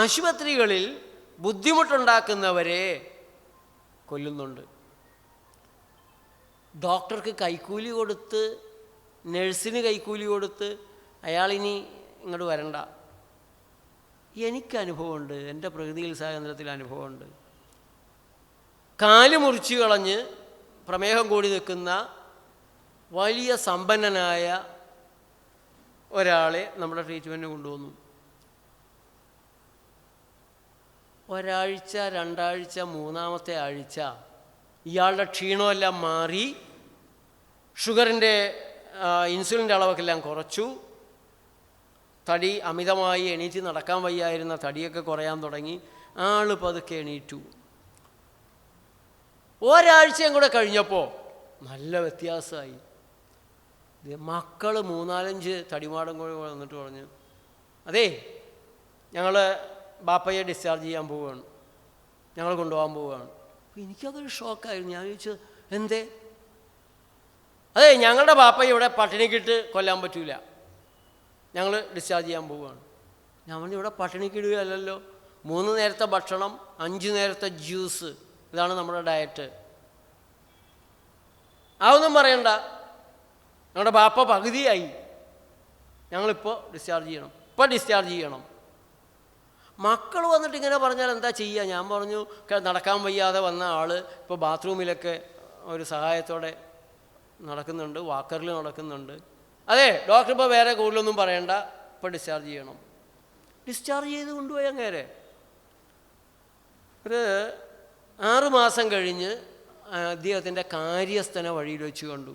ആശുപത്രികളിൽ ബുദ്ധിമുട്ടുണ്ടാക്കുന്നവരെ കൊല്ലുന്നുണ്ട്. ഡോക്ടർക്ക് കൈക്കൂലി കൊടുത്ത് നഴ്സിന് കൈക്കൂലി കൊടുത്ത് അയാളിനി ഇങ്ങോട്ട് വരണ്ട. എനിക്ക് അനുഭവമുണ്ട് എന്റെ പ്രകൃതിയിൽ സഹകരണത്തിൽ അനുഭവമുണ്ട്. കാൽ മുറിച്ചു കളഞ്ഞ് പ്രമേഹം കൂടി നിൽക്കുന്ന വലിയ സമ്പന്നനായ ഒരാളെ നമ്മുടെ ട്രീറ്റ്മെന്റിന് കൊണ്ടുവന്നു. ഒരാഴ്ച രണ്ടാഴ്ച മൂന്നാമത്തെ ആഴ്ച ഇയാളുടെ ക്ഷീണമെല്ലാം മാറി ഷുഗറിന്റെ ഇൻസുലിന്റെ അളവൊക്കെല്ലാം കുറച്ചു. തടി അമിതമായി എണീറ്റ് നടക്കാൻ വയ്യായിരുന്ന തടിയൊക്കെ കുറയാൻ തുടങ്ങി. ആൾ പതുക്കെ എണീറ്റു. ഒരാഴ്ചയും കൂടെ കഴിഞ്ഞപ്പോൾ നല്ല വ്യത്യാസമായി. മക്കൾ മൂന്നാലഞ്ച് തടിമാടം കൂടെ വന്നിട്ട് പറഞ്ഞു അതേ ഞങ്ങൾ ബാപ്പയെ ഡിസ്ചാർജ് ചെയ്യാൻ പോവുകയാണ്. ഞങ്ങൾ കൊണ്ടുപോകാൻ പോവുകയാണ്. അപ്പോൾ എനിക്കതൊരു ഷോക്കായിരുന്നു ഞാൻ ചോദിച്ചത് എന്തേ? അതെ ഞങ്ങളുടെ ബാപ്പ ഇവിടെ പട്ടിണിക്കിട്ട് കൊല്ലാൻ പറ്റൂല. ഞങ്ങൾ ഡിസ്ചാർജ് ചെയ്യാൻ പോവുകയാണ്. ഞാൻ ഇവിടെ പട്ടിണിക്കിടുകയല്ലല്ലോ. മൂന്ന് നേരത്തെ ഭക്ഷണം അഞ്ച് നേരത്തെ ജ്യൂസ്. ഇതാണ് നമ്മുടെ ഡയറ്റ് അതൊന്നും പറയണ്ട. ഞങ്ങളുടെ ബാപ്പ പകുതിയായി. ഞങ്ങളിപ്പോൾ ഡിസ്ചാർജ് ചെയ്യണം. ഇപ്പോൾ ഡിസ്ചാർജ് ചെയ്യണം. മക്കൾ വന്നിട്ട് ഇങ്ങനെ പറഞ്ഞാൽ എന്താ ചെയ്യുക ഞാൻ പറഞ്ഞു നടക്കാൻ വയ്യാതെ വന്ന ആൾ ഇപ്പോൾ ബാത്റൂമിലൊക്കെ ഒരു സഹായത്തോടെ നടക്കുന്നുണ്ട് വാക്കറിൽ നടക്കുന്നുണ്ട്. അതെ ഡോക്ടർ ഇപ്പോൾ വേറെ കൂടുതലൊന്നും പറയണ്ട. ഇപ്പോൾ ഡിസ്ചാർജ് ചെയ്യണം. ഡിസ്ചാർജ് ചെയ്ത് കൊണ്ടുപോയി അങ്ങേരെ. ഒരു ആറ് മാസം കഴിഞ്ഞ് അദ്ദേഹത്തിന്റെ കാര്യസ്ഥനെ വഴിയിൽ വെച്ച് കണ്ടു.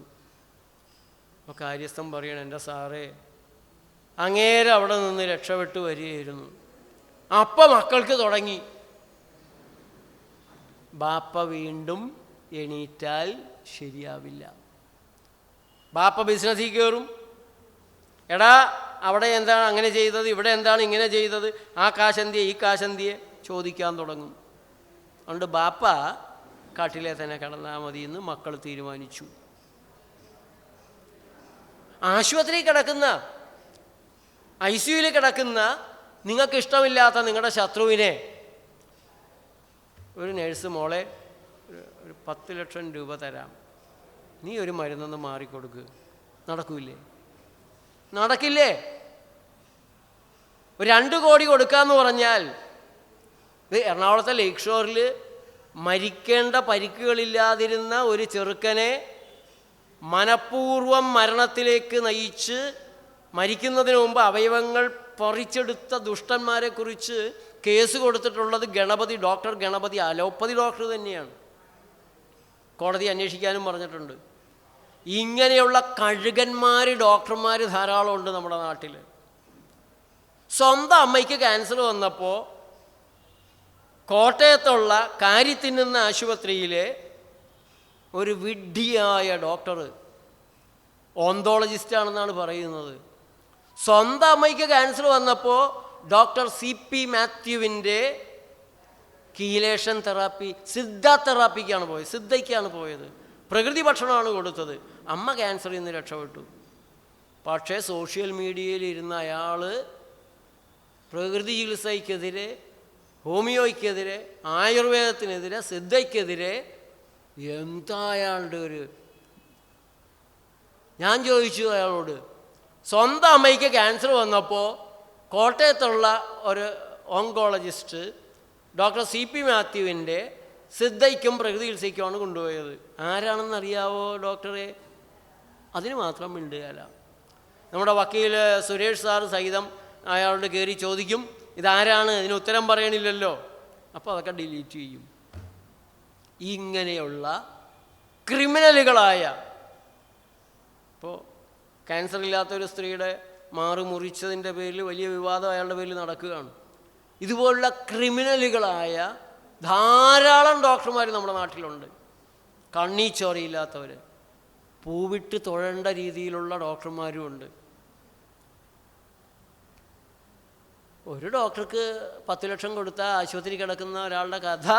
അപ്പോൾ കാര്യസ്ഥൻ പറയണം എന്റെ സാറേ അങ്ങേരെ അവിടെ നിന്ന് രക്ഷപ്പെട്ടു വരികയായിരുന്നു. അപ്പം മക്കൾക്ക് തുടങ്ങി. ബാപ്പ വീണ്ടും എണീറ്റാൽ ശരിയാവില്ല. ബാപ്പ ബിസിനസ്സിൽ കയറും. എടാ അവിടെ എന്താണ് അങ്ങനെ ചെയ്തത്? ഇവിടെ എന്താണ് ഇങ്ങനെ ചെയ്തത്? ആ കാശന്തിയെ ഈ കാശന്തിയെ ചോദിക്കാൻ തുടങ്ങും. അതുകൊണ്ട് ബാപ്പ കാട്ടിലെ തന്നെ കിടന്നാൽ മതി എന്ന് മക്കൾ തീരുമാനിച്ചു. ആശുപത്രി കിടക്കുന്ന ഐ സിയുയിൽ കിടക്കുന്ന നിങ്ങൾക്ക് ഇഷ്ടമില്ലാത്ത നിങ്ങളുടെ ശത്രുവിനെ. ഒരു നേഴ്സ് മോളെ ഒരു- പത്ത് ലക്ഷം രൂപ തരാം. നീ ഒരു മരുന്നൊന്ന് മാറിക്കൊടുക്ക്. നടക്കൂലേ നടക്കില്ലേ? ഒരു രണ്ട് കോടി കൊടുക്കാന്ന് പറഞ്ഞാൽ ഇത് എറണാകുളത്തെ ലേക്ക് ഷോറിൽ മരിക്കേണ്ട പരിക്കുകളില്ലാതിരുന്ന ഒരു ചെറുക്കനെ മനഃപൂർവം മരണത്തിലേക്ക് നയിച്ച് മരിക്കുന്നതിന് മുമ്പ് അവയവങ്ങൾ പറിച്ചെടുത്ത ദുഷ്ടന്മാരെക്കുറിച്ച് കേസ് കൊടുത്തിട്ടുള്ളത് Ganapathi doctor Ganapathi allopathy doctor തന്നെയാണ്. കോടതി അന്വേഷിക്കാനും പറഞ്ഞിട്ടുണ്ട്. ഇങ്ങനെയുള്ള കഴുകന്മാർ ഡോക്ടർമാർ ധാരാളമുണ്ട് നമ്മുടെ നാട്ടിൽ സ്വന്തം അമ്മയ്ക്ക് ക്യാൻസർ വന്നപ്പോൾ കോട്ടയത്തുള്ള കാര്യത്തിന്നുന്ന ആശുപത്രിയിലെ ഒരു വിഡ്ഢിയായ ഡോക്ടർ ഓന്തോളജിസ്റ്റാണെന്നാണ് പറയുന്നത്. സ്വന്തം അമ്മയ്ക്ക് ക്യാൻസർ വന്നപ്പോൾ ഡോക്ടർ സി പി മാത്യുവിന്റെ കീലേഷൻ തെറാപ്പി സിദ്ധ തെറാപ്പിക്കാണ് പോയത് സിദ്ധയ്ക്കാണ് പോയത്. പ്രകൃതി ഭക്ഷണമാണ് കൊടുത്തത്. അമ്മ ക്യാൻസറിൽ നിന്ന് രക്ഷപ്പെട്ടു. പക്ഷേ സോഷ്യൽ മീഡിയയിൽ ഇരുന്ന അയാൾ പ്രകൃതി ചികിത്സയ്ക്കെതിരെ ഹോമിയോയ്ക്കെതിരെ ആയുർവേദത്തിനെതിരെ സിദ്ധയ്ക്കെതിരെ എന്താ അയാളുടെ ഒരു ഞാൻ ചോദിച്ചു അയാളോട് സ്വന്തം അമ്മയ്ക്ക് ക്യാൻസർ വന്നപ്പോൾ കോട്ടയത്തുള്ള ഒരു ഓങ്കോളജിസ്റ്റ് ഡോക്ടർ സി പി മാത്യുവിന്റെ സിദ്ധയ്ക്കും പ്രകൃതി ചികിത്സയ്ക്കുമാണ് കൊണ്ടുപോയത്. ആരാണെന്നറിയാവോ ഡോക്ടറെ അതിന് മാത്രം മിണ്ടുകയല്ല നമ്മുടെ വക്കീൽ സുരേഷ് സാർ സഹിതം അയാളോട് കയറി ചോദിക്കും ഇതാരാണ്? ഇതിന് ഉത്തരം പറയണില്ലല്ലോ. അപ്പോൾ അതൊക്കെ ഡിലീറ്റ് ചെയ്യും. ഇങ്ങനെയുള്ള ക്രിമിനലുകളായ ഇപ്പോൾ ക്യാൻസർ ഇല്ലാത്ത ഒരു സ്ത്രീയുടെ മാറി മുറിച്ചതിന്റെ പേരിൽ വലിയ വിവാദം അയാളുടെ പേരിൽ നടക്കുകയാണ്. ഇതുപോലുള്ള ക്രിമിനലുകളായ ധാരാളം ഡോക്ടർമാർ നമ്മുടെ നാട്ടിലുണ്ട്. കണ്ണീ ചോരയില്ലാത്തവർ പൂവിട്ട് തൊഴേണ്ട രീതിയിലുള്ള ഡോക്ടർമാരും ഉണ്ട്. ഒരു ഡോക്ടർക്ക് പത്ത് ലക്ഷം കൊടുത്ത ആശുപത്രി കിടക്കുന്ന ഒരാളുടെ കഥ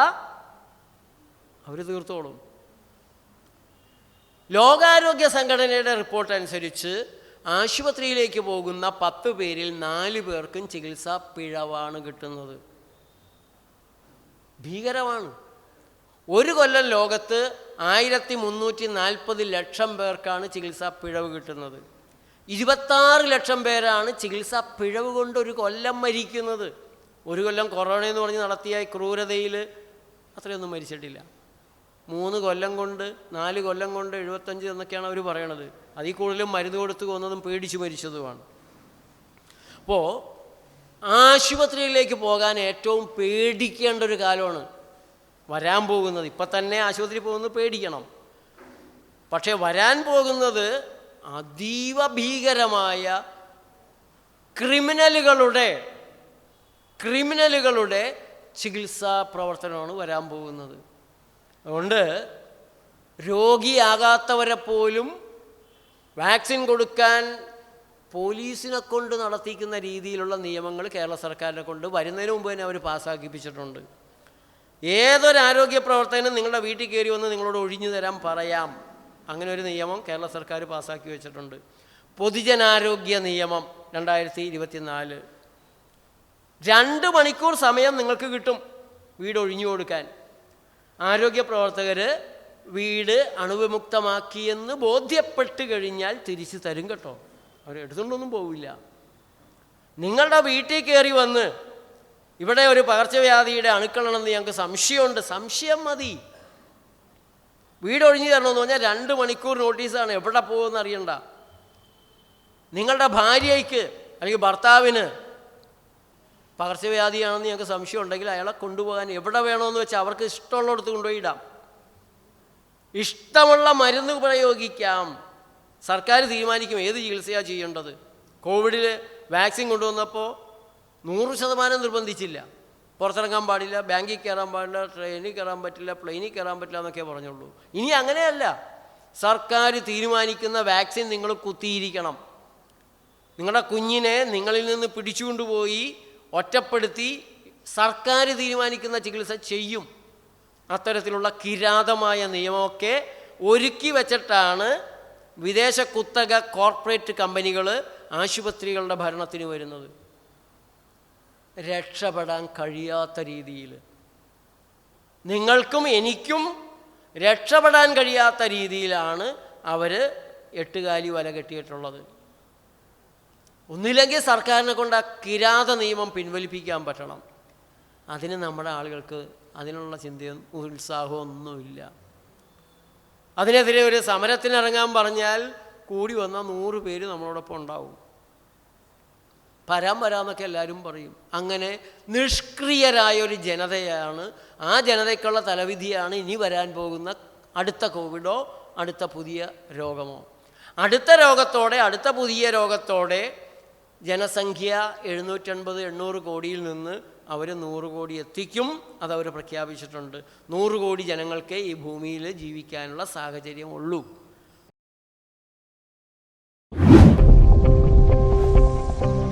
അവർ തീർത്തോളും. ലോകാരോഗ്യ സംഘടനയുടെ റിപ്പോർട്ട് അനുസരിച്ച് ആശുപത്രിയിലേക്ക് പോകുന്ന പത്ത് പേരിൽ നാല് പേർക്കും ചികിത്സാ പിഴവാണ് കിട്ടുന്നത്. ഭീകരമാണ്. ഒരു കൊല്ലം ലോകത്ത് ആയിരത്തി മുന്നൂറ്റി നാൽപ്പത് ലക്ഷം പേർക്കാണ് ചികിത്സാ പിഴവ് കിട്ടുന്നത്. ഇരുപത്താറ് ലക്ഷം പേരാണ് ചികിത്സാ പിഴവ് കൊണ്ട് ഒരു കൊല്ലം മരിക്കുന്നത്. ഒരു കൊല്ലം കൊറോണ എന്ന് പറഞ്ഞ് നടത്തിയ ക്രൂരതയിൽ അത്രയൊന്നും മരിച്ചിട്ടില്ല. മൂന്ന് കൊല്ലം കൊണ്ട് നാല് കൊല്ലം കൊണ്ട് എഴുപത്തഞ്ച് എന്നൊക്കെയാണ് അവർ പറയണത്. അതിൽ കൂടുതലും മരുന്ന് കൊടുത്ത് കൊന്നതും പേടിച്ച് മരിച്ചതുമാണ്. അപ്പോൾ ആശുപത്രിയിലേക്ക് പോകാൻ ഏറ്റവും പേടിക്കേണ്ട ഒരു കാലമാണ് വരാൻ പോകുന്നത്. ഇപ്പം തന്നെ ആശുപത്രി പോകുന്നത് പേടിക്കണം. പക്ഷേ വരാൻ പോകുന്നത് അതീവ ഭീകരമായ ക്രിമിനലുകളുടെ ക്രിമിനലുകളുടെ ചികിത്സാ പ്രവർത്തനമാണ് വരാൻ പോകുന്നത്. അതുകൊണ്ട് രോഗിയാകാത്തവരെ പോലും വാക്സിൻ കൊടുക്കാൻ പോലീസിനെ കൊണ്ട് നടത്തിക്കുന്ന രീതിയിലുള്ള നിയമങ്ങൾ കേരള സർക്കാരിനെ കൊണ്ട് വരുന്നതിന് മുമ്പ് തന്നെ അവർ പാസ്സാക്കിപ്പിച്ചിട്ടുണ്ട്. ഏതൊരു ആരോഗ്യ നിങ്ങളുടെ വീട്ടിൽ കയറി വന്ന് നിങ്ങളോട് ഒഴിഞ്ഞു തരാൻ പറയാം. അങ്ങനെ ഒരു നിയമം കേരള സർക്കാർ പാസ്സാക്കി വെച്ചിട്ടുണ്ട്. പൊതുജനാരോഗ്യ നിയമം രണ്ടായിരത്തി ഇരുപത്തിനാല് രണ്ട് മണിക്കൂർ സമയം നിങ്ങൾക്ക് കിട്ടും വീട് ഒഴിഞ്ഞു കൊടുക്കാൻ. ആരോഗ്യ പ്രവർത്തകർ വീട് അണുവിമുക്തമാക്കിയെന്ന് ബോധ്യപ്പെട്ട് കഴിഞ്ഞാൽ തിരിച്ചു തരും കേട്ടോ. അവർ എടുത്തുകൊണ്ടൊന്നും പോവില്ല. നിങ്ങളുടെ വീട്ടിൽ കയറി വന്ന് ഇവിടെ ഒരു പകർച്ചവ്യാധിയുടെ അണുക്കളാണെന്ന് ഞങ്ങൾക്ക് സംശയമുണ്ട്. സംശയം മതി. വീട് ഒഴിഞ്ഞു തരണമെന്ന് പറഞ്ഞാൽ രണ്ട് മണിക്കൂർ നോട്ടീസാണ്. എവിടെ പോകുമെന്ന് അറിയണ്ട. നിങ്ങളുടെ ഭാര്യയ്ക്ക് അല്ലെങ്കിൽ ഭർത്താവിന് പകർച്ചവ്യാധിയാണെന്ന് ഞങ്ങൾക്ക് സംശയം ഉണ്ടെങ്കിൽ അയാളെ കൊണ്ടുപോകാൻ എവിടെ വേണമെന്ന് വെച്ചാൽ അവർക്ക് ഇഷ്ടമുള്ളിടത്ത് കൊണ്ടുപോയി ഇടാം ഇഷ്ടമുള്ള മരുന്ന് പ്രയോഗിക്കാം. സർക്കാർ തീരുമാനിക്കും ഏത് ചികിത്സയാണ് ചെയ്യേണ്ടത്. കോവിഡിൽ വാക്സിൻ കൊണ്ടുവന്നപ്പോൾ നൂറ് ശതമാനം നിർബന്ധിച്ചില്ല. പുറത്തിറങ്ങാൻ പാടില്ല ബാങ്കിൽ കയറാൻ പാടില്ല ട്രെയിനിൽ കയറാൻ പറ്റില്ല പ്ലെയിനിൽ കയറാൻ പറ്റില്ല എന്നൊക്കെ പറഞ്ഞുള്ളൂ. ഇനി അങ്ങനെയല്ല. സർക്കാർ തീരുമാനിക്കുന്ന വാക്സിൻ നിങ്ങൾ കുത്തിയിരിക്കണം. നിങ്ങളുടെ കുഞ്ഞിനെ നിങ്ങളിൽ നിന്ന് പിടിച്ചുകൊണ്ടുപോയി ഒറ്റപ്പെടുത്തി സർക്കാർ തീരുമാനിക്കുന്ന ചികിത്സ ചെയ്യും. അത്തരത്തിലുള്ള കിരാതമായ നിയമമൊക്കെ ഒരുക്കി വച്ചിട്ടാണ് വിദേശ കുത്തക കോർപ്പറേറ്റ് കമ്പനികൾ ആശുപത്രികളുടെ ഭരണത്തിന് വരുന്നത്. രക്ഷപ്പെടാൻ കഴിയാത്ത രീതിയിൽ നിങ്ങൾക്കും എനിക്കും രക്ഷപ്പെടാൻ കഴിയാത്ത രീതിയിലാണ് അവർ എട്ടുകാലി വല കെട്ടിയിട്ടുള്ളത്. ഒന്നില്ലെങ്കിൽ സർക്കാരിനെ കൊണ്ട് ആ കിരാത നിയമം പിൻവലിപ്പിക്കാൻ പറ്റണം. അതിന് നമ്മുടെ ആളുകൾക്ക് അതിനുള്ള ചിന്തയും ഉത്സാഹവും ഒന്നുമില്ല. അതിനെതിരെ ഒരു സമരത്തിനിറങ്ങാൻ പറഞ്ഞാൽ കൂടി വന്ന നൂറ് പേര് നമ്മളോടൊപ്പം ഉണ്ടാവും. പരാൻ വരാമെന്നൊക്കെ എല്ലാവരും പറയും. അങ്ങനെ നിഷ്ക്രിയരായ ഒരു ജനതയാണ് ആ ജനതയ്ക്കുള്ള തലവിധിയാണ് ഇനി വരാൻ പോകുന്ന അടുത്ത കോവിഡോ അടുത്ത പുതിയ രോഗമോ. അടുത്ത രോഗത്തോടെ അടുത്ത പുതിയ രോഗത്തോടെ ജനസംഖ്യ എഴുന്നൂറ്റൻപത് എണ്ണൂറ് കോടിയിൽ നിന്ന് അവർ നൂറ് കോടി എത്തിക്കും അതവർ പ്രഖ്യാപിച്ചിട്ടുണ്ട്. നൂറ് കോടി ജനങ്ങൾക്കേ ഈ ഭൂമിയിൽ ജീവിക്കാനുള്ള സാഹചര്യമുള്ളൂ